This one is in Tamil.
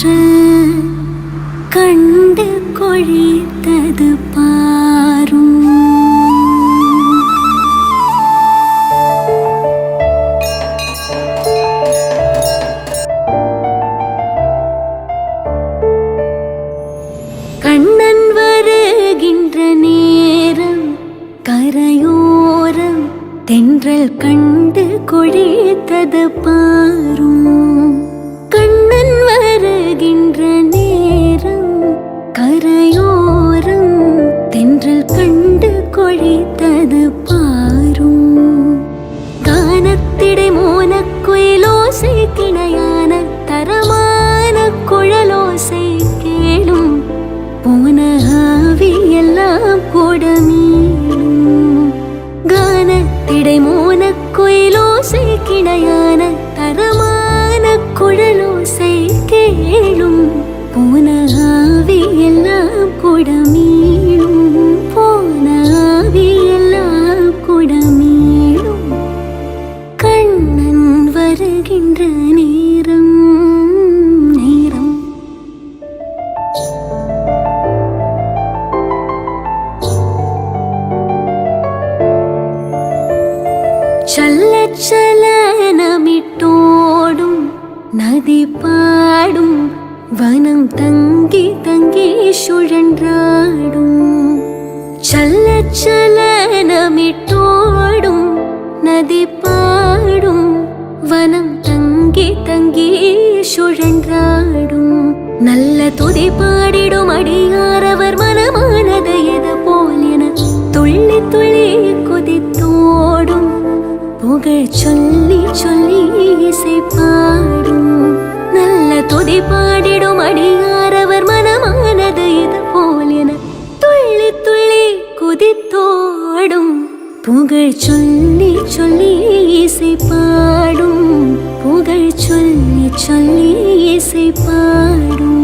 என்று கண்டு கொழித்தது பாரும். கண்ணன் வருகின்ற நேரம் கரையோரம் தென்றல் கண்டு கொழித்தது பார் கரையோரம் தென்றல் கண்டு கொழித்தது பாரும். கானத்திடை மோனக்குயிலோசை திணையான தரமான குழலோசை കുടമീളും പോനാവിയെല്ലാം കുടമീളും കണ്ണൻ വരുകിன்ற നേരം നേരം ചല്ല ചലനമിട്ടോടും നദി പാടും വനം തങ്കി തങ്കി സുഴൻറാടും ചല്ല ചലനമിട്ടോടും നദി പാടും വനം തങ്കി തങ്കി സുഴൻറാടും നല്ല തുതി പാടിടും അടിയാറവർ മനമാനതയത് പോലെന തുള്ളി തുള്ളി കൊതിത്തോടും പുകഴ് ചൊല്ലി ചൊല്ലി ഇസை പാടും துதி பாடிடும் அடியாரவர் மனமானது இது போல் என துள்ளி துள்ளி குதித்தோடும். புகழ் சொல்லி சொல்லி இசை பாடும். புகழ் சொல்லி சொல்லி இசை பாடும்.